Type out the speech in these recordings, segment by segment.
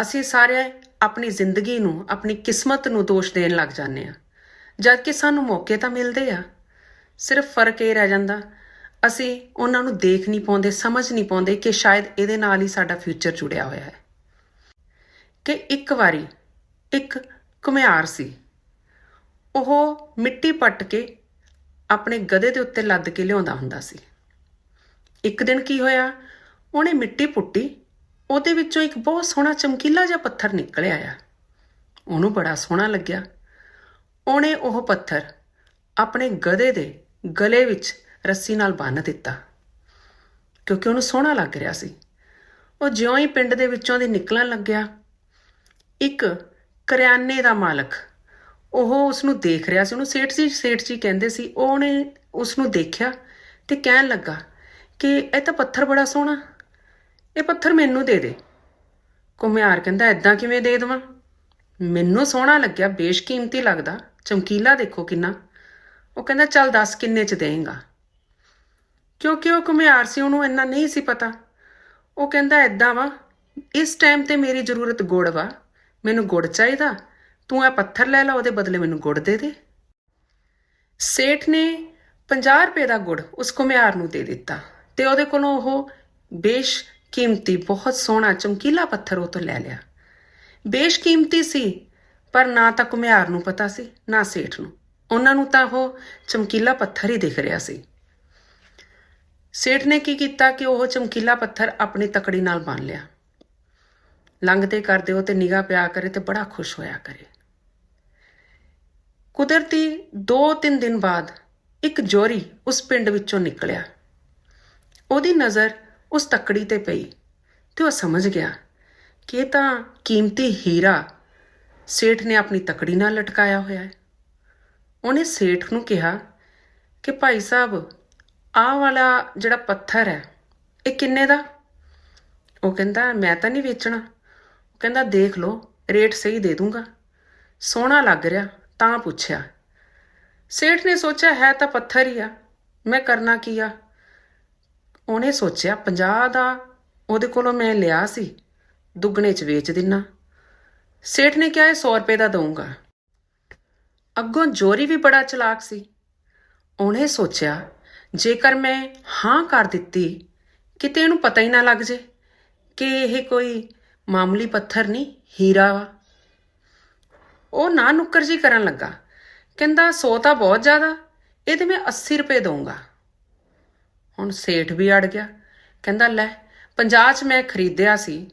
ਅਸੀਂ ਸਾਰੇ ਆਪਣੀ ਜ਼ਿੰਦਗੀ ਨੂੰ, ਆਪਣੀ ਕਿਸਮਤ ਨੂੰ ਦੋਸ਼ ਦੇਣ ਲੱਗ ਜਾਂਦੇ ਆ ਜਦ ਕਿ ਸਾਨੂੰ ਮੌਕੇ ਤਾਂ ਮਿਲਦੇ ਆ। ਸਿਰਫ ਫ਼ਰਕ ਇਹ ਰਹਿ ਜਾਂਦਾ, ਅਸੀਂ ਉਹਨਾਂ ਨੂੰ ਦੇਖ ਨਹੀਂ ਪਾਉਂਦੇ, ਸਮਝ ਨਹੀਂ ਪਾਉਂਦੇ ਕਿ ਸ਼ਾਇਦ ਇਹਦੇ ਨਾਲ ਹੀ ਸਾਡਾ ਫਿਊਚਰ ਜੁੜਿਆ ਹੋਇਆ ਹੈ। ਕਿ ਇੱਕ ਵਾਰੀ ਇੱਕ ਘੁਮਿਆਰ ਸੀ। ਉਹ ਮਿੱਟੀ ਪੱਟ ਕੇ ਆਪਣੇ ਗਧੇ ਦੇ ਉੱਤੇ ਲੱਦ ਕੇ ਲਿਆਉਂਦਾ ਹੁੰਦਾ ਸੀ। ਇੱਕ ਦਿਨ ਕੀ ਹੋਇਆ, ਉਹਨੇ ਮਿੱਟੀ ਪੁੱਟੀ ਉਹਦੇ ਵਿੱਚੋਂ ਇੱਕ ਬਹੁਤ ਸੋਹਣਾ ਚਮਕੀਲਾ ਜਿਹਾ ਪੱਥਰ ਨਿਕਲਿਆ ਆ। ਉਹਨੂੰ ਬੜਾ ਸੋਹਣਾ ਲੱਗਿਆ। ਉਹਨੇ ਉਹ ਪੱਥਰ ਆਪਣੇ ਗਧੇ ਦੇ ਗਲੇ ਵਿੱਚ ਰੱਸੀ ਨਾਲ ਬੰਨ੍ਹ ਦਿੱਤਾ। ਕਿਉਂਕਿ ਉਹਨੂੰ ਸੋਹਣਾ ਲੱਗ ਰਿਹਾ ਸੀ। ਉਹ ਜਿਉਂ ਹੀ ਪਿੰਡ ਦੇ ਵਿੱਚੋਂ ਦੀ ਨਿਕਲਣ ਲੱਗਿਆ। ਇੱਕ ਕਰਿਆਨੇ ਦਾ ਮਾਲਕ ਉਹ ਉਸ ਨੂੰ ਦੇਖ ਰਿਹਾ ਸੀ। ਉਹਨੂੰ ਸੇਠ ਜੀ ਸੇਠ ਜੀ ਕਹਿੰਦੇ ਸੀ। ਉਹਨੇ ਉਸ ਨੂੰ ਦੇਖਿਆ ਤੇ ਕਹਿਣ ਲੱਗਾ ਕਿ ਇਹ ਤਾਂ ਪੱਥਰ ਬੜਾ ਸੋਹਣਾ। ਇਹ ਪੱਥਰ ਮੈਨੂੰ ਦੇ ਦੇ। ਕੁਮਿਆਰ ਕਹਿੰਦਾ ਐਦਾਂ ਕਿਵੇਂ ਦੇ ਦੇਵਾਂ? ਮੈਨੂੰ ਸੋਹਣਾ ਲੱਗਿਆ, ਬੇਸ਼ਕੀਮਤੀ ਲੱਗਦਾ। ਚਮਕੀਲਾ ਦੇਖੋ ਕਿੰਨਾ। ਉਹ ਕਹਿੰਦਾ, ਚੱਲ ਦੱਸ ਕਿੰਨੇ ਚ ਦੇਂਗਾ ਕਿਉਂਕਿ ਉਹ ਕੁਮਿਆਰ ਸੀ, ਉਹਨੂੰ ਇੰਨਾ ਨਹੀਂ ਸੀ ਪਤਾ। ਉਹ ਕਹਿੰਦਾ ਐਦਾਂ ਵਾ, ਇਸ ਟਾਈਮ ਤੇ ਮੇਰੀ ਜ਼ਰੂਰਤ ਗੁੜ ਵਾ। ਮੈਨੂੰ ਗੁੜ ਚਾਹੀਦਾ। ਤੂੰ ਇਹ ਪੱਥਰ ਲੈ ਲੈ, ਉਹਦੇ ਬਦਲੇ ਮੈਨੂੰ ਗੁੜ ਦੇ ਦੇ। ਸੇਠ ਨੇ 50 ਰੁਪਏ ਦਾ ਗੁੜ ਉਸ ਕੁਮਿਆਰ ਨੂੰ ਦੇ ਦਿੱਤਾ ਤੇ ਉਹਦੇ ਕੋਲੋਂ ਉਹ ਬੇਸ਼ ਕੀਮਤੀ, ਬਹੁਤ ਸੋਹਣਾ ਚਮਕੀਲਾ ਪੱਥਰ ਉਹ ਤੋਂ ਲੈ ਲਿਆ। ਬੇਸ਼ਕੀਮਤੀ ਸੀ, ਪਰ ਨਾ ਤਾਂ ਕੁਮਿਆਰ ਨੂੰ ਪਤਾ ਸੀ, ਨਾ ਸੇਠ ਨੂੰ। ਉਹਨਾਂ ਨੂੰ ਤਾਂ ਉਹ ਚਮਕੀਲਾ ਪੱਥਰ ਹੀ ਦਿਖ ਰਿਹਾ ਸੀ। ਸੇਠ ਨੇ ਕੀ ਕੀਤਾ ਕਿ ਉਹ ਚਮਕੀਲਾ ਪੱਥਰ ਆਪਣੀ ਤਕੜੀ ਨਾਲ ਬੰਨ ਲਿਆ। ਲੰਘਦੇ ਕਰਦੇ ਉਹ ਤੇ ਨਿਗਾਹ ਪਿਆ ਕਰੇ ਤੇ ਬੜਾ ਖੁਸ਼ ਹੋਇਆ ਕਰੇ। ਕੁਦਰਤੀ 2-3 ਦਿਨ ਬਾਅਦ ਇੱਕ ਜੋਰੀ ਉਸ ਪਿੰਡ ਵਿੱਚੋਂ ਨਿਕਲਿਆ। ਉਹਦੀ ਨਜ਼ਰ ਉਸ ਤੱਕੜੀ ਤੇ ਪਈ ਤੇ ਉਹ ਸਮਝ ਗਿਆ ਕਿ ਇਹ ਤਾਂ ਕੀਮਤੀ ਹੀਰਾ ਸੇਠ ਨੇ ਆਪਣੀ ਤਕੜੀ ਨਾਲ ਲਟਕਾਇਆ ਹੋਇਆ ਹੈ। ਉਹਨੇ ਸੇਠ ਨੂੰ ਕਿਹਾ ਕਿ ਭਾਈ ਸਾਹਿਬ, ਆਹ ਵਾਲਾ ਜਿਹੜਾ ਪੱਥਰ ਹੈ, ਇਹ ਕਿੰਨੇ ਦਾ? ਉਹ ਕਹਿੰਦਾ, ਮੈਂ ਤਾਂ ਨਹੀਂ ਵੇਚਣਾ। ਉਹ ਕਹਿੰਦਾ, ਦੇਖ ਲਓ, ਰੇਟ ਸਹੀ ਦੇ ਦੂੰਗਾ। ਸੋਹਣਾ ਲੱਗ ਰਿਹਾ, ਤਾਂ ਪੁੱਛਿਆ। ਸੇਠ ਨੇ ਸੋਚਿਆ, ਹੈ ਤਾਂ ਪੱਥਰ ਹੀ ਆ। ਮੈਂ ਕਰਨਾ ਕੀ ਆ? ਉਹਨੇ ਸੋਚਿਆ 50 ਦਾ ਉਹਦੇ ਕੋਲੋਂ ਮੈਂ ਲਿਆ ਸੀ, ਦੁੱਗਣੇ 'ਚ ਵੇਚ ਦਿੰਨਾ। ਸੇਠ ਨੇ ਕਿਹਾ ਇਹ 100 ਰੁਪਏ ਦਾ ਦਊਂਗਾ। ਅੱਗੋਂ ਜੋਰੀ ਵੀ ਬੜਾ ਚਲਾਕ ਸੀ। ਉਹਨੇ ਸੋਚਿਆ, ਜੇਕਰ ਮੈਂ ਹਾਂ ਕਰ ਦਿੱਤੀ, ਕਿਤੇ ਇਹਨੂੰ ਪਤਾ ਹੀ ਨਾ ਲੱਗ ਜੇ ਕਿ ਇਹ ਕੋਈ ਮਾਮੂਲੀ ਪੱਥਰ ਨਹੀਂ, ਹੀਰਾ ਵਾ। ਉਹ ਨਾ ਨੁੱਕਰ ਜੀ ਕਰਨ ਲੱਗਾ। ਕਹਿੰਦਾ 100 ਤਾਂ ਬਹੁਤ ਜ਼ਿਆਦਾ, ਇਹ ਇਹਦੇ ਮੈਂ 80 ਰੁਪਏ ਦਊਂਗਾ। ਹੁਣ ਸੇਠ ਵੀ ਅੜ ਗਿਆ। ਕਹਿੰਦਾ, ਲੈ 50 ਚ ਮੈਂ ਖਰੀਦਿਆ ਸੀ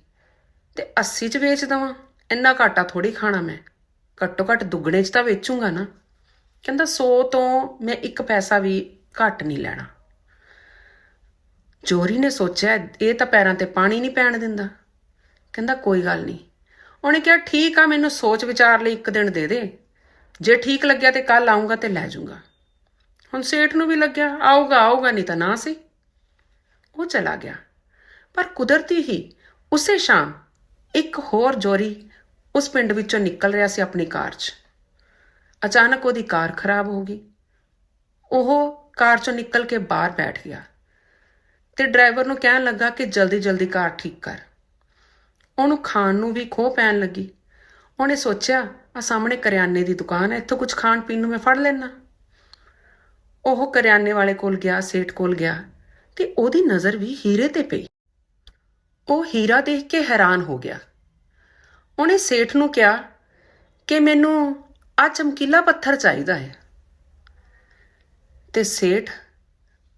ਤੇ 80 ਚ ਵੇਚ ਦਵਾਂ। ਇੰਨਾ ਘਾਟਾ ਥੋੜੀ ਖਾਣਾ ਮੈਂ। ਘੱਟੋ ਘੱਟ ਦੁੱਗਣੇ ਚ ਤਾਂ ਵੇਚੂੰਗਾ ਨਾ। ਕਹਿੰਦਾ 100 ਤੋਂ ਮੈਂ ਇੱਕ ਪੈਸਾ ਵੀ ਘੱਟ ਨਹੀਂ ਲੈਣਾ। ਜੋਰੀ ਨੇ ਸੋਚਿਆ, ਇਹ ਤਾਂ ਪੈਰਾਂ ਤੇ ਪਾਣੀ ਨਹੀਂ ਪੈਣ ਦਿੰਦਾ। ਕਹਿੰਦਾ, ਕੋਈ ਗੱਲ ਨਹੀਂ। ਉਹਨੇ ਕਿਹਾ, ਠੀਕ ਆ, ਮੈਨੂੰ ਸੋਚ ਵਿਚਾਰ ਲਈ ਇੱਕ ਦਿਨ ਦੇ ਦੇ। ਜੇ ਠੀਕ ਲੱਗਿਆ ਤੇ ਕੱਲ ਆਉਂਗਾ ਤੇ ਲੈ ਜਾਊਂਗਾ। ਹੁਣ ਸੇਠ ਨੂੰ ਵੀ ਲੱਗਿਆ, ਆਊਗਾ ਆਊਗਾ ਨਹੀਂ ਤਾਂ ਨਾ ਸੀ। ਉਹ ਚਲਾ ਗਿਆ। ਪਰ ਕੁਦਰਤੀ ਹੀ ਉਸੇ ਸ਼ਾਮ ਇੱਕ ਹੋਰ ਜੋਰੀ ਉਸ ਪਿੰਡ ਵਿੱਚੋਂ ਨਿਕਲ ਰਿਹਾ ਸੀ ਆਪਣੀ ਕਾਰ 'ਚ। ਅਚਾਨਕ ਉਹਦੀ ਕਾਰ ਖਰਾਬ ਹੋ ਗਈ। ਉਹ ਕਾਰ 'ਚੋਂ ਨਿਕਲ ਕੇ ਬਾਹਰ ਬੈਠ ਗਿਆ ਤੇ ਡਰਾਈਵਰ ਨੂੰ ਕਹਿਣ ਲੱਗਾ ਕਿ ਜਲਦੀ ਜਲਦੀ ਕਾਰ ਠੀਕ ਕਰ। ਉਹਨੂੰ ਖਾਣ ਨੂੰ ਵੀ ਖੋਹ ਪੈਣ ਲੱਗੀ। ਉਹਨੇ ਸੋਚਿਆ ਆ ਸਾਹਮਣੇ ਕਰਿਆਨੇ ਦੀ ਦੁਕਾਨ ਹੈ, ਇੱਥੋਂ ਕੁਝ ਖਾਣ ਪੀਣ ਨੂੰ ਮੈਂ ਫੜ ਲੈਣਾ ਉਹ ਕਰਿਆਨੇ ਵਾਲੇ ਕੋਲ ਗਿਆ, ਸੇਠ ਕੋਲ ਗਿਆ ਤੇ ਉਹਦੀ ਨਜ਼ਰ ਵੀ ਹੀਰੇ ਤੇ ਪਈ। ਉਹ ਹੀਰਾ ਦੇਖ ਕੇ ਹੈਰਾਨ ਹੋ ਗਿਆ। ਉਹਨੇ ਸੇਠ ਨੂੰ ਕਿਹਾ ਕਿ ਮੈਨੂੰ ਆ ਚਮਕੀਲਾ ਪੱਥਰ ਚਾਹੀਦਾ ਹੈ। ਤੇ ਸੇਠ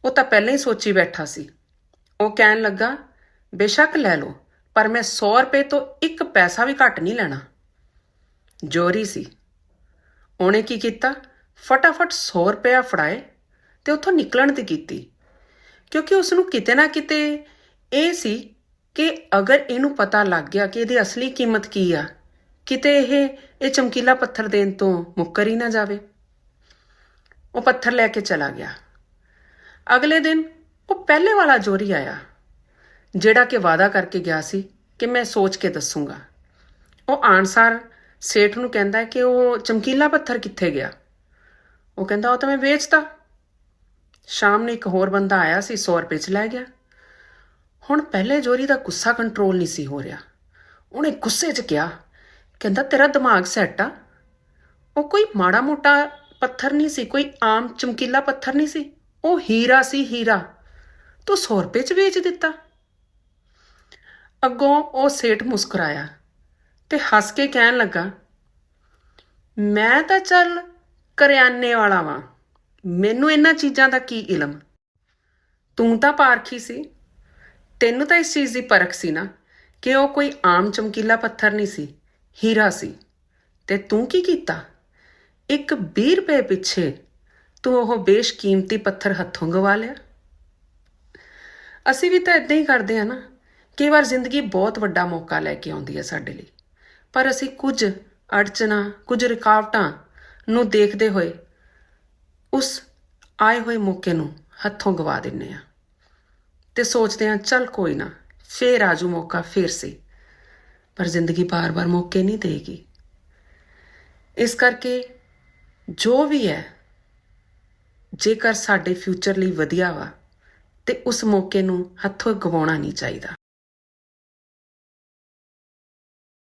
ਉਹ ਤਾਂ ਪਹਿਲਾਂ ਹੀ ਸੋਚੀ ਬੈਠਾ ਸੀ। ਉਹ ਕਹਿਣ ਲੱਗਾ, ਬੇਸ਼ੱਕ ਲੈ ਲਓ, ਪਰ ਮੈਂ 100 ਰੁਪਏ ਤੋਂ ਇੱਕ ਪੈਸਾ ਵੀ ਘੱਟ ਨਹੀਂ ਲੈਣਾ। ਜੋਰੀ ਸੀ। ਉਹਨੇ ਕੀ ਕੀਤਾ? ਫਟਾਫਟ 100 ਰੁਪਇਆ ਫੜਾਏ ਤੇ ਉੱਥੋਂ ਨਿਕਲਣ ਦੀ ਕੀਤੀ। ਕਿਉਂਕਿ ਉਸ ਨੂੰ ਕਿਤੇ ਨਾ ਕਿਤੇ ਇਹ ਸੀ ਕਿ ਅਗਰ ਇਹਨੂੰ ਪਤਾ ਲੱਗ ਗਿਆ ਕਿ ਇਹਦੀ ਅਸਲੀ ਕੀਮਤ ਕੀ ਆ, ਕਿਤੇ ਇਹ ਇਹ ਚਮਕੀਲਾ ਪੱਥਰ ਦੇਣ ਤੋਂ ਮੁੱਕਰ ਹੀ ਨਾ ਜਾਵੇ। ਉਹ ਪੱਥਰ ਲੈ ਕੇ ਚਲਾ ਗਿਆ। ਅਗਲੇ ਦਿਨ ਉਹ ਪਹਿਲੇ ਵਾਲਾ ਜੋਰੀ ਆਇਆ, ਜਿਹੜਾ ਕਿ ਵਾਅਦਾ ਕਰਕੇ ਗਿਆ ਸੀ ਕਿ ਮੈਂ ਸੋਚ ਕੇ ਦੱਸੂਗਾ। ਉਹ ਆਨਸਾਰ ਸੇਠ ਨੂੰ ਕਹਿੰਦਾ ਕਿ ਉਹ ਚਮਕੀਲਾ ਪੱਥਰ ਕਿੱਥੇ ਗਿਆ? ਉਹ ਕਹਿੰਦਾ, ਉਹ ਤਾਂ ਮੈਂ ਵੇਚਤਾ। ਸ਼ਾਮ ਨੂੰ ਇੱਕ ਹੋਰ ਬੰਦਾ ਆਇਆ ਸੀ 100 ਰੁਪਏ ਚ ਲੈ ਗਿਆ। ਹੁਣ ਪਹਿਲੇ ਜੋਰੀ ਦਾ ਗੁੱਸਾ ਕੰਟਰੋਲ ਨਹੀਂ ਸੀ ਹੋ ਰਿਹਾ। ਉਹਨੇ ਗੁੱਸੇ 'ਚ ਕਿਹਾ, ਕਹਿੰਦਾ, ਤੇਰਾ ਦਿਮਾਗ ਸੈੱਟ ਆ। ਉਹ ਕੋਈ ਮਾੜਾ ਮੋਟਾ ਪੱਥਰ ਨਹੀਂ ਸੀ, ਕੋਈ ਆਮ ਚਮਕੀਲਾ ਪੱਥਰ ਨਹੀਂ ਸੀ। ਉਹ ਹੀਰਾ ਸੀ, ਹੀਰਾ। ਤੂੰ 100 ਰੁਪਏ 'ਚ ਵੇਚ ਦਿੱਤਾ। ਅੱਗੋਂ ਉਹ ਸੇਠ ਮੁਸਕਰਾਇਆ ਤੇ ਹੱਸ ਕੇ ਕਹਿਣ ਲੱਗਾ, ਮੈਂ ਤਾਂ ਚੱਲ ਕਰਿਆਨੇ ਵਾਲਾ ਵਾਂ। ਮੈਨੂੰ ਇਹਨਾਂ ਚੀਜ਼ਾਂ ਦਾ ਕੀ ਇਲਮ? ਤੂੰ ਤਾਂ ਪਾਰਖੀ ਸੀ। ਤੈਨੂੰ ਤਾਂ ਇਸ ਚੀਜ਼ ਦੀ ਪਰਖ ਸੀ ਨਾ ਕਿ ਉਹ ਕੋਈ ਆਮ ਚਮਕੀਲਾ ਪੱਥਰ ਨਹੀਂ ਸੀ, ਹੀਰਾ ਸੀ। ਤੇ ਤੂੰ ਕੀ ਕੀਤਾ? ਇੱਕ 20 ਰੁਪਏ ਪਿੱਛੇ ਤੂੰ ਉਹ ਬੇਸ਼ਕੀਮਤੀ ਪੱਥਰ ਹੱਥੋਂ ਗਵਾ ਲਿਆ। ਅਸੀਂ ਵੀ ਤਾਂ ਇਦਾਂ ਹੀ ਕਰਦੇ ਆ ਨਾ, ਕਈ ਵਾਰ ਜ਼ਿੰਦਗੀ ਬਹੁਤ ਵੱਡਾ ਮੌਕਾ ਲੈ ਕੇ ਆਉਂਦੀ ਹੈ ਸਾਡੇ ਲਈ। ਪਰ ਅਸੀਂ ਕੁਝ ਅੜਚਣਾ ਕੁਝ ਰੁਕਾਵਟਾਂ ਨੂੰ ਦੇਖਦੇ ਹੋਏ ਉਸ ਆਏ ਹੋਏ ਮੌਕੇ ਨੂੰ ਹੱਥੋਂ ਗਵਾ ਦਿੰਦੇ ਹਾਂ ਤੇ ਸੋਚਦੇ ਹਾਂ, ਚੱਲ ਕੋਈ ਨਾ, ਫੇਰ ਆਜੂ ਮੌਕਾ, ਫੇਰ ਸੀ ਪਰ ਜ਼ਿੰਦਗੀ ਬਾਰ-ਬਾਰ ਮੌਕੇ ਨਹੀਂ ਦੇਗੀ। ਇਸ ਕਰਕੇ ਜੋ ਵੀ ਹੈ, ਜੇਕਰ ਸਾਡੇ ਫਿਊਚਰ ਲਈ ਵਧੀਆ ਵਾ, ਤੇ ਉਸ ਮੌਕੇ ਨੂੰ ਹੱਥੋਂ ਗਵਾਉਣਾ ਨਹੀਂ ਚਾਹੀਦਾ।